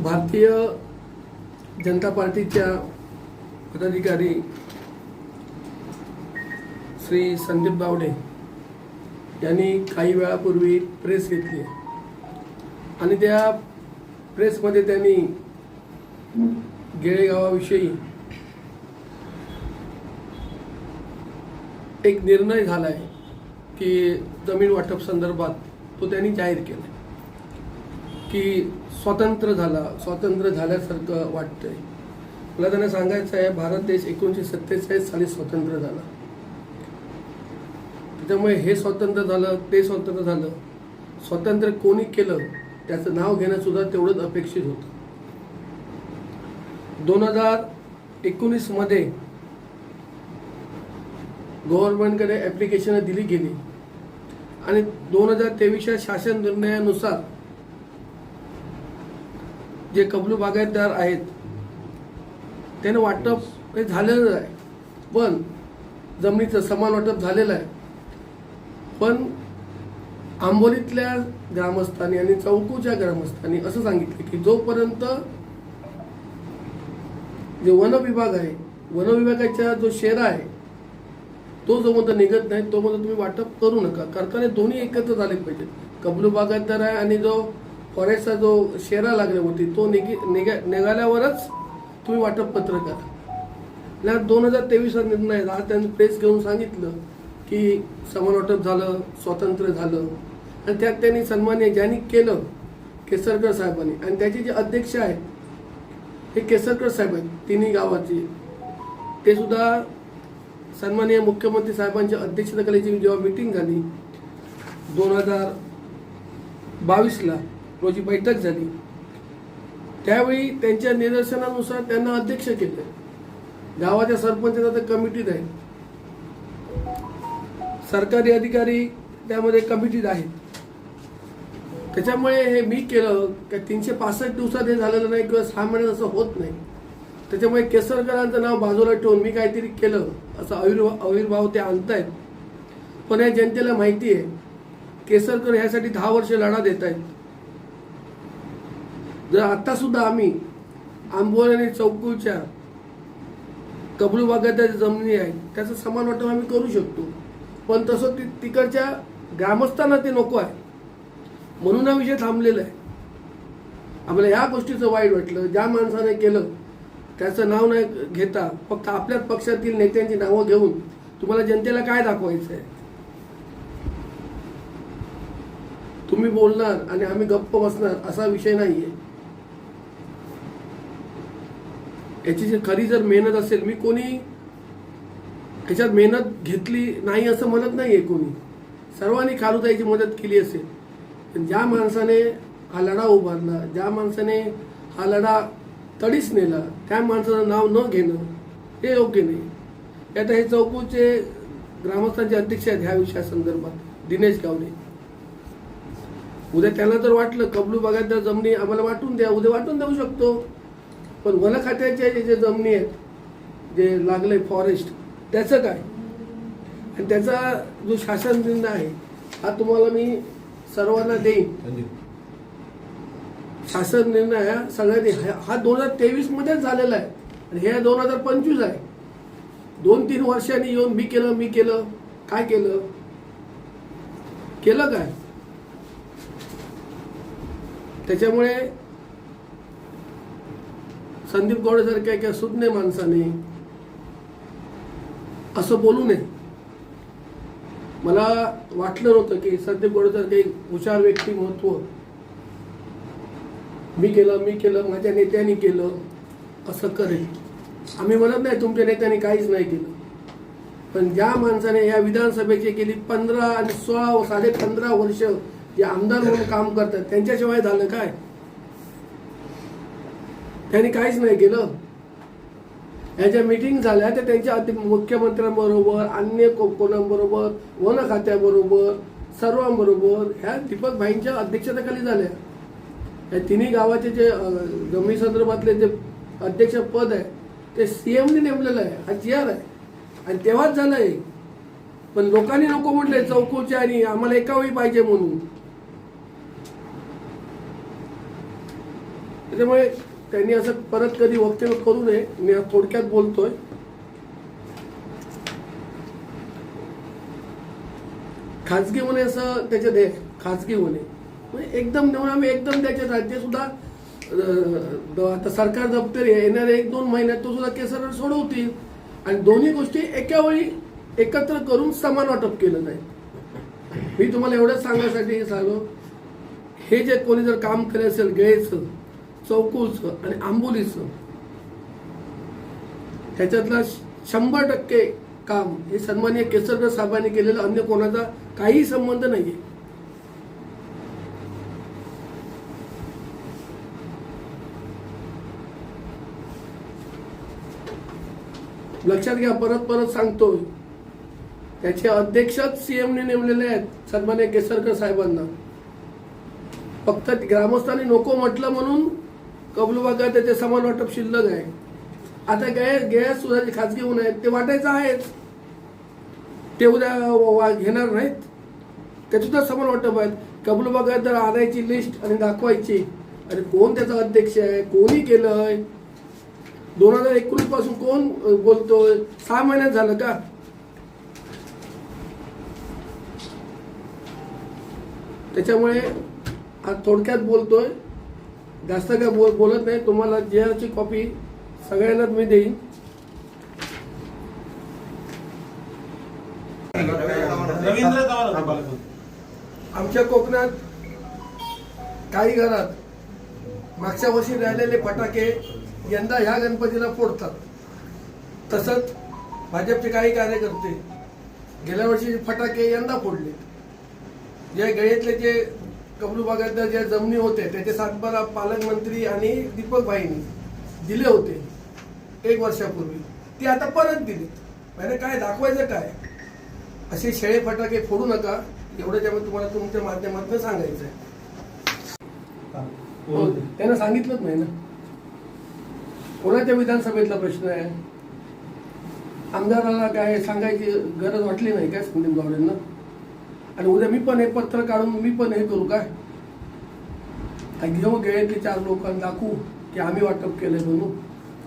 भारतीय जनता पार्टीच्या पदाधिकारी श्री संदीप बावडे यांनी काही वेळापूर्वी प्रेस घेतली आणि त्या प्रेसमध्ये त्यांनी गेळेगावाविषयी एक निर्णय झाला आहे की जमीन वाटप संदर्भात तो त्यांनी जाहीर केला की स्वतंत्र झाला स्वातंत्र्य झाल्यासारखं वाटतंय. मला त्यांना सांगायचं आहे भारत देश एकोणीसशे सत्तेचाळीस साली स्वतंत्र झाला. त्याच्यामुळे हे स्वतंत्र झालं ते स्वतंत्र झालं. स्वातंत्र्य कोणी केलं त्याचं नाव घेणं सुद्धा तेवढंच अपेक्षित होतं. दोन हजार एकोणीसमध्ये गव्हर्नमेंटकडे ॲप्लिकेशन दिली गेली. आणि दोन हजार तेवीसच्या शासन निर्णयानुसार जे कबलू बागायतदार आहेत त्यांना वाटप हे झालेलं आहे. पण जमिनीचं समान वाटप झालेलं आहे. पण आंबोलीतल्या ग्रामस्थांनी आणि चौकूच्या ग्रामस्थांनी असं सांगितलं की जोपर्यंत जे वन विभाग आहे वन विभागाचा जो शेरा आहे तो जो निघत नाही तो तुम्ही वाटप करू नका. करताना दोन्ही एकत्र झाले पाहिजे कबलू बागायतदार आहे आणि जो फॉरेस्टचा जो शेरा लागले होती तो निघी निघा निघाल्यावरच तुम्ही वाटप पत्र करा दोन हजार तेवीसचा निर्णय आज त्यांनी प्रेस घेऊन सांगितलं की समान वाटप झालं स्वातंत्र्य झालं. आणि त्यात त्यांनी सन्मान्य ज्यांनी केलं केसरकर साहेबांनी. आणि त्याचे जे अध्यक्ष आहेत हे केसरकर साहेब आहेत तिन्ही गावाचे ते सुद्धा सन्माननीय मुख्यमंत्री साहेबांच्या अध्यक्षतेखाली जेव्हा मिटिंग झाली दोन हजार बावीसला रोजी बैठक झाली. त्यावेळी त्यांच्या निदर्शनानुसार त्यांना अध्यक्ष केले. गावाच्या सरपंचाचा तर कमिटीत आहे सरकारी अधिकारी त्यामध्ये कमिटीत आहेत. त्याच्यामुळे हे मी केलं का तीनशे पासष्ट दिवसात हे झालेलं नाही किंवा सहा महिन्यात असं होत नाही. त्याच्यामुळे केसरकरांचं नाव बाजूला ठेवून मी काहीतरी केलं असं आविर्भाव आविर्भाव ते आणतायत. पण या जनतेला माहिती आहे केसरकर ह्यासाठी दहा वर्ष लढा देत आहेत जर आत्तासुद्धा आम्ही आंबोली आणि चौकूच्या कबलू भागात जमिनी आहेत त्याचं समान वाटप आम्ही करू शकतो. पण तसं ती तिकडच्या ग्रामस्थांना ते नको आहे. म्हणून हा विषय थांबलेला आहे. आम्हाला ह्या गोष्टीचं वाईट वाटलं. ज्या माणसाने केलं त्याचं नाव नाही घेता फक्त आपल्याच पक्षातील नेत्यांची नावं घेऊन तुम्हाला जनतेला काय दाखवायचं आहे? तुम्ही बोलणार आणि आम्ही गप्प बसणार असा विषय नाही आहे याची जी खरी जर मेहनत असेल मी कोणी याच्यात मेहनत घेतली नाही असं म्हणत नाही आहे कोणी. सर्वांनी खालूताईची मदत केली असेल. पण ज्या माणसाने हा लढा उभारला ज्या माणसाने हा लढा तडीस नेला त्या माणसाचं नाव न घेणं हे योग्य नाही. आता हे चौकूचे ग्रामस्थांचे अध्यक्ष आहेत ह्या विषयासंदर्भात दिनेश गावडे. उद्या त्यांना जर वाटलं कबलू बागायतदार जमिनी आम्हाला वाटून द्या उद्या वाटून देऊ शकतो. पण वन खात्याचे जे जे जमिनी आहेत जे लागले फॉरेस्ट त्याचं काय? आणि त्याचा जो शासन निर्णय आहे हा तुम्हाला मी सर्वांना देईन. शासन निर्णय हा सगळ्यांनी हा- हा दोन हजार तेवीस मध्येच झालेला आहे. आणि हे दोन हजार पंचवीस आहे. दोन तीन वर्षांनी येऊन मी केलं मी केलं. काय केलं? केलं काय? त्याच्यामुळे संदीप गौडेसारख्या एका सुज्ञ माणसाने असं बोलू नये. मला वाटलं नव्हतं की संदीप गोडेसारखे एक हुशार व्यक्तिमत्व मी केलं मी केलं माझ्या नेत्यांनी केलं असं करेल. आम्ही म्हणत नाही तुमच्या नेत्यांनी काहीच नाही केलं. पण ज्या माणसाने या विधानसभेची गेली पंधरा आणि सोळा साडे पंधरा वर्ष जे आमदार म्हणून काम करतात त्यांच्याशिवाय झालं काय? त्यांनी काहीच नाही केलं. ह्याच्या मिटिंग झाल्या त्या त्यांच्या मुख्यमंत्र्यांबरोबर अन्य को- कोणाबरोबर वन खात्याबरोबर सर्वांबरोबर ह्या दीपक भाईंच्या अध्यक्षतेखाली झाल्या. या तिन्ही गावाचे जे अ, जमिनी संदर्भातले जे अध्यक्ष पद आहे ते सीएमने नेमलेलं आहे हा जी आर आहे. आणि तेव्हाच झालंय पण लोकांनी नको म्हटलंय चौकोचे आणि आम्हाला एका वेळी पाहिजे म्हणून. त्याच्यामुळे त्यांनी असं परत कधी वक्तव्य करू नये. मी थोडक्यात बोलतोय. खाजगी होणे असं त्याच्यात आहे खाजगी होणे. म्हणजे एकदम नेऊन आम्ही एकदम त्याच्यात राज्य सुद्धा आता सरकार दप्तरी आहे येणाऱ्या एक दोन महिन्यात तो सुद्धा केसर सोडवतील. आणि दोन्ही गोष्टी एका वेळी एकत्र करून समान वाटप केलं जाईल. मी तुम्हाला एवढंच सांगण्यासाठी सांगू हे जे कोणी जर काम केलं असेल गळेचं चौकूचं आणि आंबोलीचं. ह्याच्यातला शंभर टक्के काम हे सन्मान्य केसरकर साहेबांनी केलेलं अन्य कोणाचा काही संबंध नाहीये. लक्षात घ्या परत परत सांगतोय. त्याचे अध्यक्षच सीएमने नेमलेले आहेत सन्मान्य केसरकर साहेबांना. फक्त ग्रामस्थांनी नको म्हटलं म्हणून कबलू त्याचे समान वाटप शिल्लक आहे. आता गॅस गॅस सुद्धा जे खाजगी होऊन आहेत ते वाटायचं आहेच ते उद्या वा- घेणार नाहीत. ते सुद्धा समान वाटप आहेत. कबलू तर जर आणायची लिस्ट आणि दाखवायची. आणि कोण त्याचा अध्यक्ष आहे? कोणी केलंय? दोन हजार एकोणीसपासून कोण बोलतोय? सहा महिन्यात झालं का? त्याच्यामुळे आज थोडक्यात बोलतोय. जास्त काय बोल बोलत नाही. तुम्हाला जेची कॉपी सगळ्यांनाच मी देईन. रवींद्र चव्हाण होते पालकमंत्री. आमच्या कोकणात काही घरात मागच्या वर्षी राहिलेले फटाके यंदा ह्या गणपतीला फोडतात. तसंच भाजपचे काही कार्यकर्ते गेल्या वर्षी फटाके यंदा फोडले. जे गळ्यातले जे कबलू भागातल्या ज्या जमिनी होते त्याचे सातबारा पालकमंत्री आणि दीपक भाईंनी दिले होते एक वर्षापूर्वी. ते आता परत दिलेत म्हणजे काय दाखवायचं काय? असे शेळे फटाके फोडू नका. एवढं त्यामुळे तुम्हाला तुमच्या माध्यमातून सांगायचं आहे. हो, त्यांना सांगितलंच नाही ना. कोणाच्या विधानसभेतला प्रश्न आहे? आमदाराला काय सांगायची गरज वाटली नाही काय सुनील गावडेंना आणि उद्या मी पण हे पत्र काढून मी पण हे करू काय? काय घेऊ गेले चार लोकांना दाखवू की आम्ही वाटप केलंय म्हणून.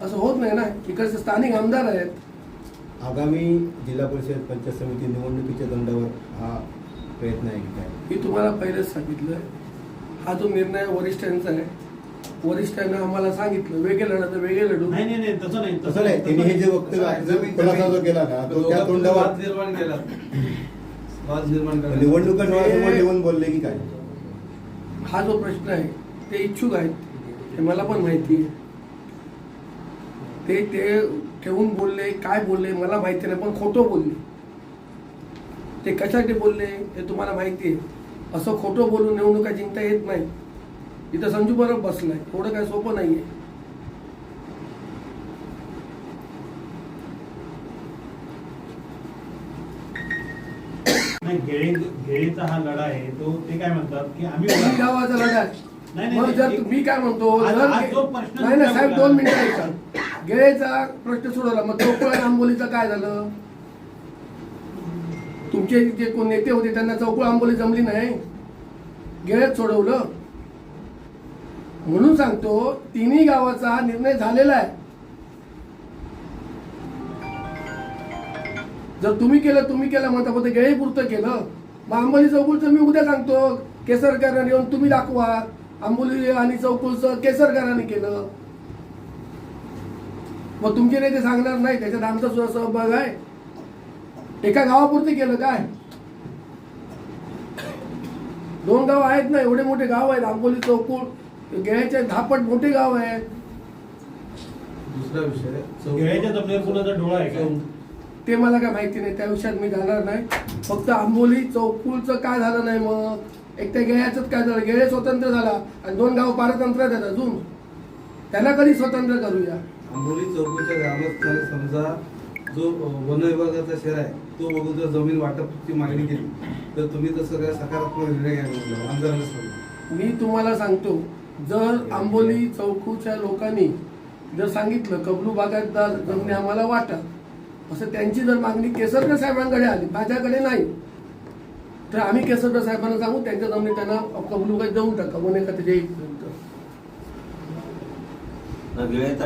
असं होत नाही ना. इकडचे स्थानिक आमदार आहेत. आगामी जिल्हा परिषद पंचायत समिती निवडणुकीच्या तोंडावर हा प्रयत्न आहे की काय? मी तुम्हाला पहिलेच सांगितलं. हा जो निर्णय वरिष्ठांचा आहे. वरिष्ठांना आम्हाला सांगितलं वेगळे लढा तर वेगळे लढू. नाही नाही नाही तसं नाही तसं नाही. त्यांनी हे जे वक्तव्य केला ना तो त्या तोंडावर निर्माण केला. निवडणुका ठेवून बोलले की काय? हा जो प्रश्न आहे ते इच्छुक आहेत. हे मला पण माहिती आहे. ते ते ठेवून बोलले काय बोलले मला माहिती नाही पण खोटं बोलले. ते कशासाठी बोलले हे तुम्हाला माहिती आहे. असं खोटं बोलून निवडणुका जिंकता येत नाही इथं संजू बरोबर बसलाय. एवढं काय सोपं नाहीये. नाही घेळी घेळीचा हा लढा आहे तो ते काय म्हणतात की आम्ही गावाचा लढा आहे नाही, नाही, मग जर नाही. मी काय म्हणतो आज- जर आज जो प्रश्न नाही नाही साहेब दोन मिनिटं ऐका. गेळेचा प्रश्न सोडवला मग चौकळ आंबोलीचं काय झालं? तुमचे जे कोण नेते होते त्यांना चौकळ आंबोली जमली नाही. गेळेत सोडवलं. म्हणून सांगतो तिन्ही गावाचा निर्णय झालेला आहे. जर तुम्ही केलं तुम्ही केलं म्हणता पण ते गेळे पुरतं केलं. मग आंबोली चौकुलचं मी उद्या सांगतो. केसरकरांनी येऊन तुम्ही दाखवा. आंबोली आणि चौकुलचं केसरकरांनी केलं. मग तुमचे नेते सांगणार नाही त्याच्यात आमचा सुद्धा सहभाग आहे. एका गावापुरते केलं काय? दोन गाव आहेत ना एवढे मोठे गाव आहेत. आंबोली चौकुल गेळ्याचे दहापट मोठे गाव आहेत. दुसरा विषय डोळा आहे का? ते मला काय माहिती नाही त्या विषयात मी जाणार नाही. फक्त आंबोली चौकुलचं काय झालं नाही मग? एक त्या गेळ्याचंच काय झालं? गेळे स्वतंत्र झाला आणि दोन गाव पारतंत्र्यात आहेत अजून. त्याला कधी स्वतंत्र करूया? आंबोली चौकीच्या ग्रामस्थांनी समजा जो वन विभागाचा शहर आहे तो बघून जर जमीन वाटपची मागणी केली. तर तुम्ही तसं काय सकारात्मक निर्णय घ्यायला मी तुम्हाला सांगतो जर आंबोली चौकूच्या लोकांनी जर सांगितलं कबलू बागायतदार जमिनी आम्हाला वाटा असं त्यांची जर मागणी केसरकर साहेबांकडे आली माझ्याकडे नाही. तर आम्ही केसरकर साहेबांना सांगू त्यांच्या जमिनी त्यांना कबलू बागायत देऊन टाका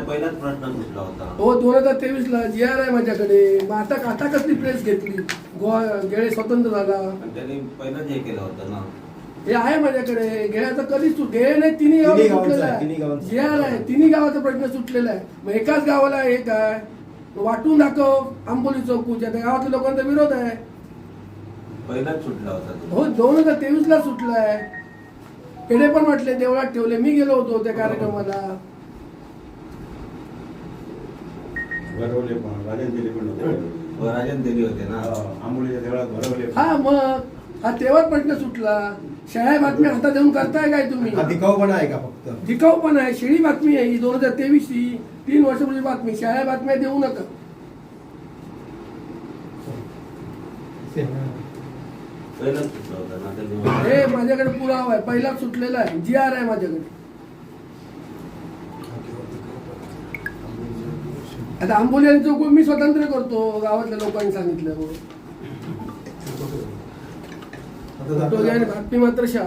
पहिलाच प्रश्न सुटला होता. हो दोन हजार तेवीस ला जी आर आहे माझ्याकडे. मग आता आता कसली प्रेस घेतली? गोवा गेळे स्वतंत्र झाला. पण त्यांनी पहिलाच हे केलं होतं ना. हे आहे माझ्याकडे. गेळ्याचा कधीच गेळे नाही तिन्ही गावात गावांचं सुटलेला आहे, तिन्ही आहे. गावांचं. जी आर आहे तिन्ही गावाचा प्रश्न सुटलेला आहे. मग एकाच गावाला एक आहे वाटून दाखव आंबोली चौकूच्या त्या गावातल्या लोकांचा विरोध आहे. पहिलाच सुटला होता. हो दोन हजार तेवीस ला सुटलाय. पेढे पण वाटले देवळात ठेवले. मी गेलो होतो त्या कार्यक्रमाला. भरवले पण राजन दिले पण होते. राजन दिली होते ना. हा, आंबोलीच्या देवळात भरवले पण. हा मग हा तेव्हा प्रश्न सुटला. शाळा बातमी हातात देऊन करताय काय तुम्ही? हा दिखाऊपणा आहे का फक्त? जिकाऊ पण आहे शेळी बातमी आहे ही दोन हजार तेवीस ही तीन वर्षापूर्वी बातमी शाळा बातम्या देऊ नका. हे माझ्याकडे पुरावा आहे पहिलाच सुटलेला आहे जी आर आहे माझ्याकडे. आता आंबोली आणि चौक मी स्वतंत्र करतो गावातल्या लोकांनी सांगितलं आता तो बातमी मात्र शा